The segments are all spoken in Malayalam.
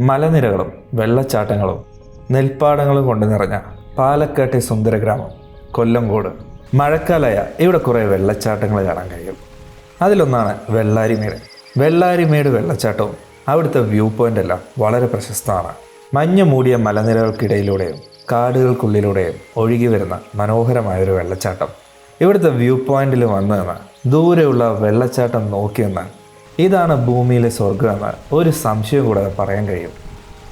മലനിരകളും വെള്ളച്ചാട്ടങ്ങളും നെൽപ്പാടങ്ങളും കൊണ്ട് നിറഞ്ഞ പാലക്കാട്ടെ സുന്ദര ഗ്രാമം കൊല്ലംകോട്. മഴക്കാലായ ഇവിടെ കുറേ വെള്ളച്ചാട്ടങ്ങൾ കാണാൻ കഴിയും. അതിലൊന്നാണ് വെള്ളാരിമേട്. വെള്ളാരിമേട് വെള്ളച്ചാട്ടവും അവിടുത്തെ വ്യൂ പോയിന്റ് എല്ലാം വളരെ പ്രശസ്തമാണ്. മഞ്ഞ മൂടിയ മലനിരകൾക്കിടയിലൂടെയും കാടുകൾക്കുള്ളിലൂടെയും ഒഴുകി വരുന്ന മനോഹരമായൊരു വെള്ളച്ചാട്ടം. ഇവിടുത്തെ വ്യൂ പോയിന്റിൽ വന്നു നിന്ന് ദൂരെയുള്ള വെള്ളച്ചാട്ടം നോക്കി നിന്നാൽ ഇതാണ് ഭൂമിയിലെ സ്വർഗമെന്ന് ഒരു സംശയം കൂടാതെ പറയാൻ കഴിയും.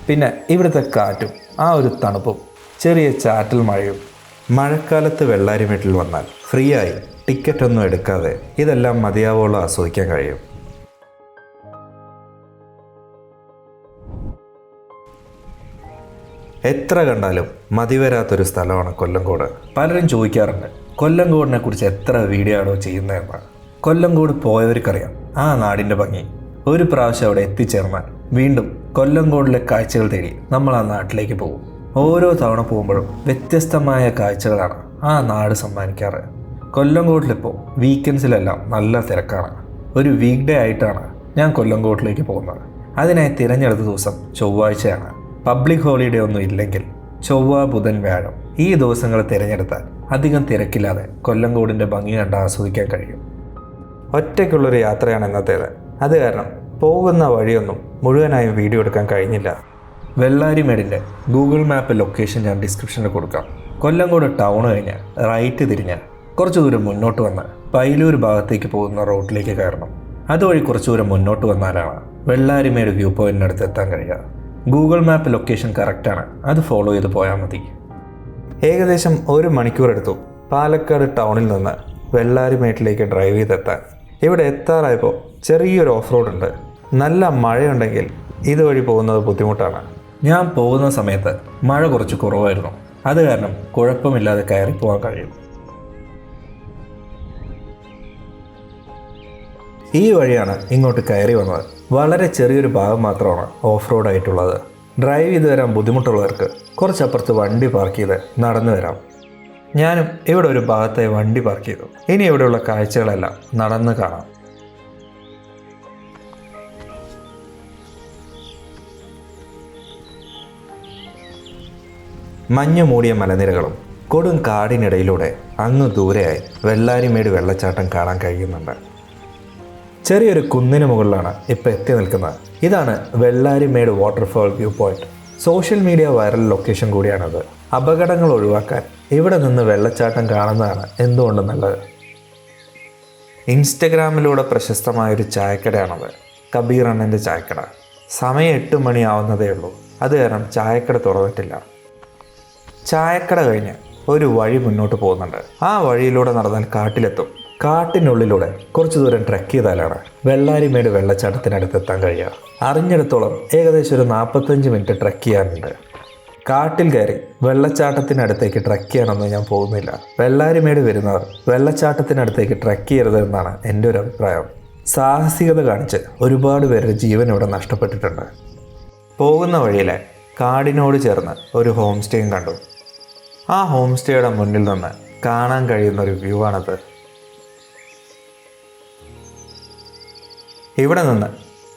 പിന്നെ ഇവിടുത്തെ കാറ്റും ആ ഒരു തണുപ്പും ചെറിയ ചാറ്റൽ മഴയും മഴക്കാലത്ത് വെള്ളാരി വീട്ടിൽ വന്നാൽ ഫ്രീ ആയി ടിക്കറ്റ് ഒന്നും എടുക്കാതെ ഇതെല്ലാം മതിയാവോളം ആസ്വദിക്കാൻ കഴിയും. എത്ര കണ്ടാലും മതിവരാത്തൊരു സ്ഥലമാണ് കൊല്ലംകോട്. പലരും ചോദിക്കാറുണ്ട് കൊല്ലംകോടിനെ കുറിച്ച് എത്ര വീഡിയോ ആണോ ചെയ്യുന്നതെന്ന്. കൊല്ലംകോട് പോയവർക്കറിയാം ആ നാടിന്റെ ഭംഗി. ഒരു പ്രാവശ്യം അവിടെ എത്തിച്ചേർന്നാൽ വീണ്ടും കൊല്ലംകോടിലെ കാഴ്ചകൾ തേടി നമ്മൾ ആ നാട്ടിലേക്ക് പോകും. ഓരോ തവണ പോകുമ്പോഴും വ്യത്യസ്തമായ കാഴ്ചകളാണ് ആ നാട് സമ്മാനിക്കാറ്. കൊല്ലംകോട്ടിലിപ്പോൾ വീക്കെൻഡ്സിലെല്ലാം നല്ല തിരക്കാണ്. ഒരു വീക്ക് ഡേ ആയിട്ടാണ് ഞാൻ കൊല്ലംകോട്ടിലേക്ക് പോകുന്നത്. അതിനായി തിരഞ്ഞെടുത്ത ദിവസം ചൊവ്വാഴ്ചയാണ്. പബ്ലിക് ഹോളിഡേ ഒന്നും ഇല്ലെങ്കിൽ ചൊവ്വ ബുധൻ വ്യാഴം ഈ ദിവസങ്ങൾ തിരഞ്ഞെടുത്താൽ അധികം തിരക്കില്ലാതെ കൊല്ലംകോടിന്റെ ഭംഗി കണ്ട് ആസ്വദിക്കാൻ കഴിയും. ഒറ്റയ്ക്കുള്ളൊരു യാത്രയാണ് ഇന്നത്തേത്. അത് കാരണം പോകുന്ന വഴിയൊന്നും മുഴുവനായും വീഡിയോ എടുക്കാൻ കഴിഞ്ഞില്ല. വെള്ളാരിമേടിന്റെ ഗൂഗിൾ മാപ്പ് ലൊക്കേഷൻ ഞാൻ ഡിസ്ക്രിപ്ഷനിൽ കൊടുക്കാം. കൊല്ലംകോട് ടൗൺ കഴിഞ്ഞ് റൈറ്റ് തിരിഞ്ഞ് കുറച്ച് ദൂരം മുന്നോട്ട് വന്ന് പൈലൂർ ഭാഗത്തേക്ക് പോകുന്ന റോഡിലേക്ക് കയറണം. അതുവഴി കുറച്ച് ദൂരം മുന്നോട്ട് വന്നാലാണ് വെള്ളാരിമേട് വ്യൂ പോയിന്റിനടുത്ത് എത്താൻ കഴിയുക. ഗൂഗിൾ മാപ്പ് ലൊക്കേഷൻ കറക്റ്റാണ്. അത് ഫോളോ ചെയ്ത് പോയാൽ മതി. ഏകദേശം ഒരു മണിക്കൂർ എടുത്തു പാലക്കാട് ടൗണിൽ നിന്ന് വെള്ളാരിമേട്ടിലേക്ക് ഡ്രൈവ് ചെയ്തെത്താൻ. ഇവിടെ എത്താറായപ്പോൾ ചെറിയൊരു ഓഫ് റോഡ് ഉണ്ട്. നല്ല മഴയുണ്ടെങ്കിൽ ഇതുവഴി പോകുന്നത് ബുദ്ധിമുട്ടാണ്. ഞാൻ പോകുന്ന സമയത്ത് മഴ കുറച്ച് കുറവായിരുന്നു. അത് കാരണം കുഴപ്പമില്ലാതെ കയറി പോകാൻ കഴിയും. ഈ വഴിയാണ് ഇങ്ങോട്ട് കയറി വന്നത്. വളരെ ചെറിയൊരു ഭാഗം മാത്രമാണ് ഓഫ് റോഡ് ആയിട്ടുള്ളത്. ഡ്രൈവ് ചെയ്ത് വരാൻ ബുദ്ധിമുട്ടുള്ളവർക്ക് കുറച്ചപ്പുറത്ത് വണ്ടി പാർക്ക് ചെയ്ത് നടന്നു വരാം. ഞാനും ഇവിടെ ഒരു ഭാഗത്തായി വണ്ടി പാർക്ക് ചെയ്തു. ഇനി ഇവിടെയുള്ള കാഴ്ചകളെല്ലാം നടന്ന് കാണാം. മഞ്ഞു മൂടിയ മലനിരകളും കൊടും കാടിനിടയിലൂടെ അങ്ങ് ദൂരെയായി വെള്ളാരിമേട് വെള്ളച്ചാട്ടം കാണാൻ കഴിയുന്നുണ്ട്. ചെറിയൊരു കുന്നിന് മുകളിലാണ് ഇപ്പോൾ എത്തി നിൽക്കുന്നത്. ഇതാണ് Vellarimedu waterfall view point social media viral location കൂടിയാണത്. അപകടങ്ങൾ ഒഴിവാക്കാൻ ഇവിടെ നിന്ന് വെള്ളച്ചാട്ടം കാണുന്നതാണ് എന്തുകൊണ്ടും നല്ലത്? ഇൻസ്റ്റഗ്രാമിലൂടെ പ്രശസ്തമായ ഒരു ചായക്കടയാണത്. കബീർ അണ്ണന്റെ ചായക്കട. സമയം എട്ട് മണിയാവുന്നതേ ഉള്ളൂ. അത് കാരണം ചായക്കട തുറന്നിട്ടില്ല. ചായക്കട കഴിഞ്ഞ് ഒരു വഴി മുന്നോട്ട് പോകുന്നുണ്ട്. ആ വഴിയിലൂടെ നടന്നാൽ കാട്ടിലെത്തും. കാട്ടിനുള്ളിലൂടെ കുറച്ച് ദൂരം ട്രക്ക് ചെയ്താലാണ് വെള്ളാരിമേട് വെള്ളച്ചാട്ടത്തിനടുത്ത് എത്താൻ കഴിയുക. അറിഞ്ഞിടത്തോളം ഏകദേശം ഒരു നാൽപ്പത്തഞ്ച് മിനിറ്റ് ട്രക്ക് ചെയ്യാനുണ്ട്. കാട്ടിൽ കയറി വെള്ളച്ചാട്ടത്തിനടുത്തേക്ക് ട്രക്ക് ചെയ്യണമെന്ന് ഞാൻ പോകുന്നില്ല. വെള്ളാരിമേട് വരുന്നവർ വെള്ളച്ചാട്ടത്തിനടുത്തേക്ക് ട്രക്ക് ചെയ്യരുത് എന്നാണ് എന്റെ ഒരു അഭിപ്രായം. സാഹസികത കാണിച്ച് ഒരുപാട് പേരുടെ ജീവൻ ഇവിടെ നഷ്ടപ്പെട്ടിട്ടുണ്ട്. പോകുന്ന വഴിയിലെ കാടിനോട് ചേർന്ന് ഒരു ഹോം സ്റ്റേയും കണ്ടു. ആ ഹോം സ്റ്റേയുടെ മുന്നിൽ നിന്ന് കാണാൻ കഴിയുന്ന ഒരു വ്യൂ ആണത്. ഇവിടെ നിന്ന്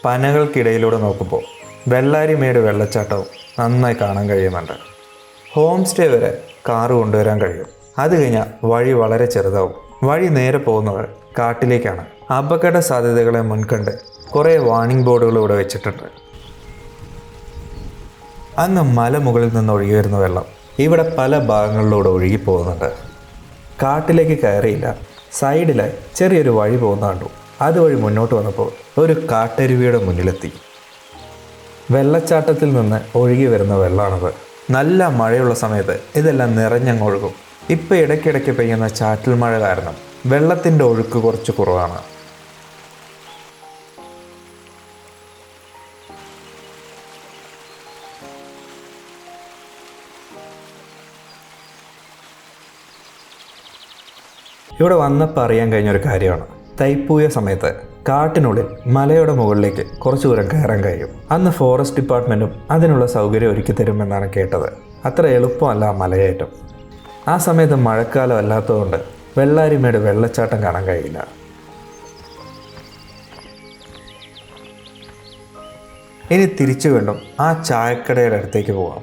പനകൾക്കിടയിലൂടെ നോക്കുമ്പോൾ വെള്ളാരിമേട് വെള്ളച്ചാട്ടവും നന്നായി കാണാൻ കഴിയുന്നുണ്ട്. ഹോം സ്റ്റേ വരെ കാറ് കൊണ്ടുവരാൻ കഴിയും. അത് കഴിഞ്ഞാൽ വഴി വളരെ ചെറുതാവും. വഴി നേരെ പോകുന്നത് കാട്ടിലേക്കാണ്. അപകട സാധ്യതകളെ മുൻകണ്ട് കുറേ വാർണിംഗ് ബോർഡുകൾ ഇവിടെ വെച്ചിട്ടുണ്ട്. അന്ന് മലമുകളിൽ നിന്ന് ഒഴുകി വരുന്ന വെള്ളം ഇവിടെ പല ഭാഗങ്ങളിലൂടെ ഒഴുകി പോകുന്നുണ്ട്. കാട്ടിലേക്ക് കയറിയില്ല. സൈഡിലായി ചെറിയൊരു വഴി പോകുന്ന കണ്ടു. അതുവഴി മുന്നോട്ട് വന്നപ്പോൾ ഒരു കാട്ടരുവിയുടെ മുന്നിലെത്തി. വെള്ളച്ചാട്ടത്തിൽ നിന്ന് ഒഴുകി വരുന്ന വെള്ളമാണത് നല്ല മഴയുള്ള സമയത്ത് ഇതെല്ലാം നിറഞ്ഞങ്ങൊഴുകും. ഇപ്പോൾ ഇടയ്ക്കിടയ്ക്ക് പെയ്യുന്ന ചാറ്റൽ മഴ കാരണം വെള്ളത്തിന്റെ ഒഴുക്ക് കുറച്ച് കുറവാണ്. ഇവിടെ വന്നപ്പോൾ അറിയാൻ കഴിഞ്ഞൊരു കാര്യമാണ്. തൈപ്പൂയ സമയത്ത് കാട്ടിനുള്ളിൽ മലയുടെ മുകളിലേക്ക് കുറച്ചു ദൂരം കയറാൻ കഴിയും. അന്ന് ഫോറസ്റ്റ് ഡിപ്പാർട്ട്മെന്റും അതിനുള്ള സൗകര്യം ഒരുക്കി തരുമെന്നാണ് കേട്ടത്. അത്ര എളുപ്പമല്ല ആ മലയേറ്റം. ആ സമയത്ത് മഴക്കാലം അല്ലാത്തതുകൊണ്ട് വെള്ളാരിമേട് വെള്ളച്ചാട്ടം കാണാൻ കഴിയില്ല. ഇനി തിരിച്ചു വീണ്ടും ആ ചായക്കടയുടെ അടുത്തേക്ക് പോകാം.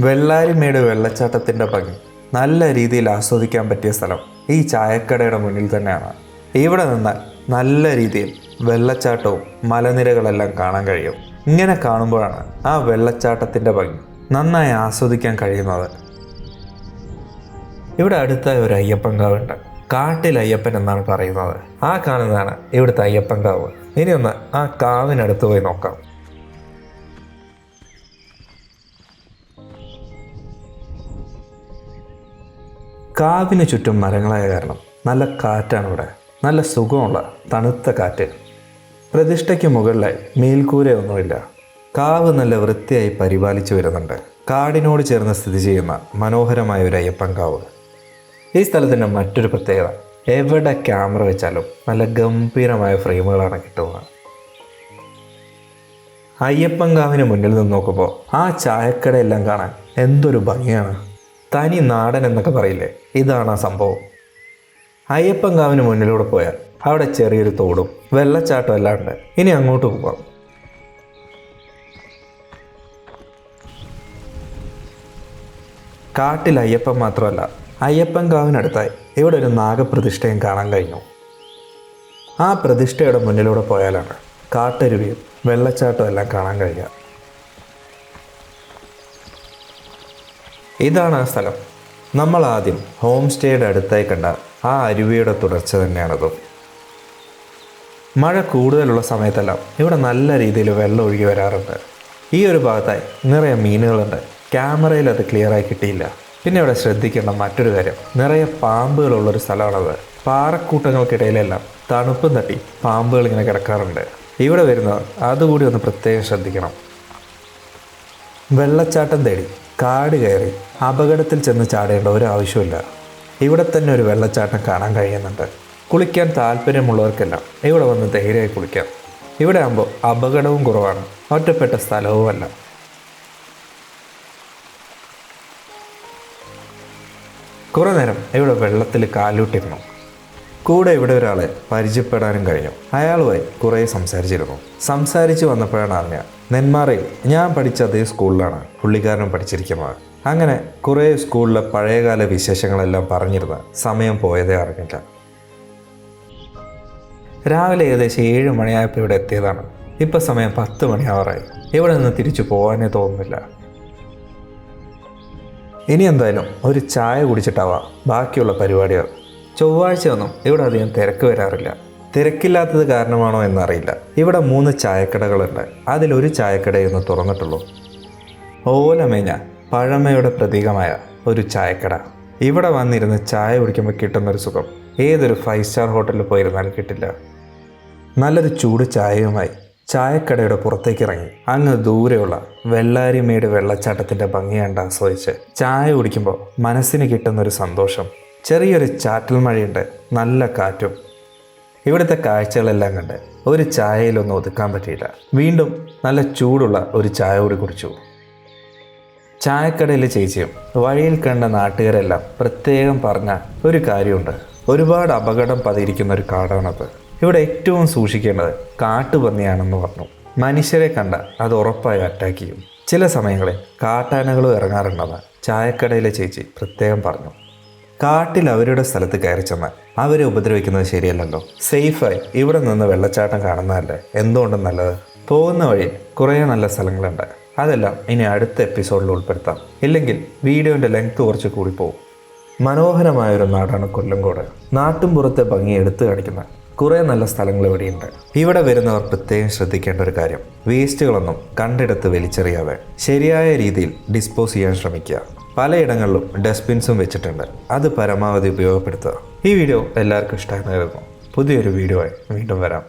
വെള്ളാരിമേട് വെള്ളച്ചാട്ടത്തിന്റെ ഭംഗി നല്ല രീതിയിൽ ആസ്വദിക്കാൻ പറ്റിയ സ്ഥലം ഈ ചായക്കടയുടെ മുന്നിൽ തന്നെയാണ്. ഇവിടെ നിന്നാൽ നല്ല രീതിയിൽ വെള്ളച്ചാട്ടവും മലനിരകളെല്ലാം കാണാൻ കഴിയും. ഇങ്ങനെ കാണുമ്പോഴാണ് ആ വെള്ളച്ചാട്ടത്തിന്റെ ഭംഗി നന്നായി ആസ്വദിക്കാൻ കഴിയുന്നത്. ഇവിടെ അടുത്തായി ഒരു അയ്യപ്പൻകാവുണ്ട് കാട്ടിൽ അയ്യപ്പൻ എന്നാണ് പറയുന്നത്. ആ കാണുന്നതാണ് ഇവിടുത്തെ അയ്യപ്പൻകാവ് ഇനി ഒന്ന് ആ കാവിനടുത്ത് പോയി നോക്കാം. കാവിന് ചുറ്റും മരങ്ങളായ കാരണം നല്ല കാറ്റാണ് ഇവിടെ. നല്ല സുഖമുള്ള തണുത്ത കാറ്റ്. പ്രതിഷ്ഠയ്ക്ക് മുകളിലായി മേൽക്കൂരയൊന്നുമില്ല കാവ് നല്ല വൃത്തിയായി പരിപാലിച്ചു വരുന്നുണ്ട്. കാടിനോട് ചേർന്ന് സ്ഥിതി ചെയ്യുന്ന മനോഹരമായ ഒരു അയ്യപ്പൻ കാവ് ഈ സ്ഥലത്തിന്റെ മറ്റൊരു പ്രത്യേകത എവിടെ ക്യാമറ വെച്ചാലും നല്ല ഗംഭീരമായ ഫ്രെയിമുകളാണ് കിട്ടുക. അയ്യപ്പൻകാവിന് മുന്നിൽ നിന്ന് നോക്കുമ്പോൾ ആ ചായക്കടയെല്ലാം കാണാൻ എന്തൊരു ഭംഗിയാണ്. തനി നാടൻ എന്നൊക്കെ പറയില്ലേ? ഇതാണ് ആ സംഭവം. അയ്യപ്പൻകാവിന് മുന്നിലൂടെ പോയാൽ അവിടെ ചെറിയൊരു തോടും വെള്ളച്ചാട്ടം എല്ലാം ഉണ്ട്. ഇനി അങ്ങോട്ട് പോകാം കാട്ടിൽ അയ്യപ്പൻ മാത്രമല്ല അയ്യപ്പൻകാവിനടുത്തായി ഇവിടെ ഒരു നാഗപ്രതിഷ്ഠയും കാണാൻ കഴിഞ്ഞു. ആ പ്രതിഷ്ഠയുടെ മുന്നിലൂടെ പോയാലാണ് കാട്ടരുവിയും വെള്ളച്ചാട്ടവും എല്ലാം കാണാൻ കഴിയുക. ഇതാണ് ആ സ്ഥലം. നമ്മൾ ആദ്യം ഹോം സ്റ്റേയുടെ അടുത്തായി കണ്ട ആ അരുവിയുടെ തുടർച്ച തന്നെയാണതും. മഴ കൂടുതലുള്ള സമയത്തെല്ലാം ഇവിടെ നല്ല രീതിയിൽ വെള്ളം ഒഴുകി വരാറുണ്ട്. ഈ ഒരു ഭാഗത്തായി നിറയെ മീനുകളുണ്ട്. ക്യാമറയിൽ അത് ക്ലിയറായി കിട്ടിയില്ല. പിന്നെ ഇവിടെ ശ്രദ്ധിക്കേണ്ട മറ്റൊരു കാര്യം നിറയെ പാമ്പുകളുള്ളൊരു സ്ഥലമാണത്. പാറക്കൂട്ടങ്ങൾക്കിടയിലെല്ലാം തണുപ്പും തട്ടി പാമ്പുകൾ ഇങ്ങനെ കിടക്കാറുണ്ട്. ഇവിടെ വരുന്നവർ അതുകൂടി ഒന്ന് പ്രത്യേകം ശ്രദ്ധിക്കണം. വെള്ളച്ചാട്ടം തേടി കാട് കയറി അപകടത്തിൽ ചെന്ന് ചാടേണ്ട ഒരു ആവശ്യമില്ല ഇവിടെ തന്നെ ഒരു വെള്ളച്ചാട്ടം കാണാൻ കഴിയുന്നുണ്ട്. കുളിക്കാൻ താല്പര്യമുള്ളവർക്കെല്ലാം ഇവിടെ വന്ന് ധൈര്യമായി കുളിക്കാം. ഇവിടെ ആകുമ്പോൾ അപകടവും കുറവാണ്. ഒറ്റപ്പെട്ട സ്ഥലവുമല്ല. കുറേ നേരം ഇവിടെ വെള്ളത്തിൽ കാലൂട്ടിരുന്നു. കൂടെ ഇവിടെ ഒരാളെ പരിചയപ്പെടാനും കഴിഞ്ഞു. അയാളുമായി കുറേ സംസാരിച്ചിരുന്നു. സംസാരിച്ചു വന്നപ്പോഴാണ് അറിഞ്ഞ നെന്മാറയിൽ ഞാൻ പഠിച്ച അതേ സ്കൂളിലാണ്. പുള്ളിക്കാരനും പഠിച്ചിരിക്കുന്നത്. അങ്ങനെ കുറേ സ്കൂളിലെ പഴയകാല വിശേഷങ്ങളെല്ലാം പറഞ്ഞിരുന്ന സമയം പോയതേ അറിഞ്ഞില്ല. രാവിലെ ഏകദേശം ഏഴ് മണിയായപ്പോൾ ഇവിടെ എത്തിയതാണ്. ഇപ്പം സമയം പത്ത് മണിയാവാറായി. ഇവിടെ നിന്ന് തിരിച്ചു പോകാനേ തോന്നുന്നില്ല. ഇനി എന്തായാലും ഒരു ചായ കുടിച്ചിട്ടാവാം. ബാക്കിയുള്ള പരിപാടികൾ. ചൊവ്വാഴ്ചയൊന്നും ഇവിടെ അധികം തിരക്ക് വരാറില്ല. തിരക്കില്ലാത്തത് കാരണമാണോ എന്നറിയില്ല. ഇവിടെ മൂന്ന് ചായക്കടകളുണ്ട്. അതിലൊരു ചായക്കട ഇന്ന് തുറന്നിട്ടുള്ളൂ. ഓലമേഞ്ഞ പഴമയുടെ പ്രതീകമായ ഒരു ചായക്കട. ഇവിടെ വന്നിരുന്ന് ചായ കുടിക്കുമ്പോൾ കിട്ടുന്നൊരു സുഖം. ഏതൊരു ഫൈവ് സ്റ്റാർ ഹോട്ടലിൽ പോയിരുന്നാലും കിട്ടില്ല. നല്ലൊരു ചൂട് ചായയുമായി ചായക്കടയുടെ പുറത്തേക്ക് ഇറങ്ങി. അങ്ങ് ദൂരെയുള്ള വെള്ളാരിമേട് വെള്ളച്ചാട്ടത്തിന്റെ ഭംഗി കണ്ട് ആസ്വദിച്ച് ചായ കുടിക്കുമ്പോൾ മനസ്സിന് കിട്ടുന്നൊരു സന്തോഷം. ചെറിയൊരു ചാറ്റൽ മഴയുണ്ട്. നല്ല കാറ്റും. ഇവിടുത്തെ കാഴ്ചകളെല്ലാം കണ്ട് ഒരു ചായയിലൊന്നും ഒതുക്കാൻ പറ്റിയില്ല. വീണ്ടും നല്ല ചൂടുള്ള ഒരു ചായ കൂടി കുടിച്ചു. ചായക്കടയിലെ ചേച്ചിയും വഴിയിൽ കണ്ട നാട്ടുകാരെല്ലാം പ്രത്യേകം പറഞ്ഞ ഒരു കാര്യമുണ്ട്. ഒരുപാട് അപകടം പതിയിരിക്കുന്ന ഒരു കാടാണത്. ഇവിടെ ഏറ്റവും സൂക്ഷിക്കേണ്ടത് കാട്ടുപന്നിയാണെന്ന് പറഞ്ഞു. മനുഷ്യരെ കണ്ട അത് ഉറപ്പായി അറ്റാക്ക് ചെയ്യും. ചില സമയങ്ങളിൽ കാട്ടാനകളും ഇറങ്ങാറുണ്ടെന്ന് ചായക്കടയിലെ ചേച്ചി പ്രത്യേകം പറഞ്ഞു. കാട്ടിൽ അവരുടെ സ്ഥലത്ത് കയറി ചെന്നാൽ അവരെ ഉപദ്രവിക്കുന്നത് ശരിയല്ലല്ലോ. സേഫായി ഇവിടെ നിന്ന് വെള്ളച്ചാട്ടം കാണുന്നതല്ലേ? എന്തുകൊണ്ടും നല്ലത്. പോകുന്ന വഴി കുറേ നല്ല സ്ഥലങ്ങളുണ്ട്. അതെല്ലാം ഇനി അടുത്ത എപ്പിസോഡിൽ ഉൾപ്പെടുത്താം. ഇല്ലെങ്കിൽ വീഡിയോന്റെ ലെങ്ത് കുറച്ച് കൂടി പോകും മനോഹരമായൊരു നാടാണ് കൊല്ലംകോട്. നാട്ടുംപുറത്തെ ഭംഗി എടുത്തു കാണിക്കുന്ന കുറേ നല്ല സ്ഥലങ്ങൾ ഇവിടെയുണ്ട്. ഇവിടെ വരുന്നവർ പ്രത്യേകം ശ്രദ്ധിക്കേണ്ട ഒരു കാര്യം. വേസ്റ്റുകളൊന്നും കണ്ടെടുത്ത് വലിച്ചെറിയാതെ ശരിയായ രീതിയിൽ ഡിസ്പോസ് ചെയ്യാൻ ശ്രമിക്കുക. പലയിടങ്ങളിലും ഡസ്റ്റ്ബിൻസും വെച്ചിട്ടുണ്ട്. അത് പരമാവധി ഉപയോഗപ്പെടുത്തുക. ഈ വീഡിയോ എല്ലാവർക്കും ഇഷ്ടമായിരുന്നു പുതിയൊരു വീഡിയോ ആയി വീണ്ടും വരാം.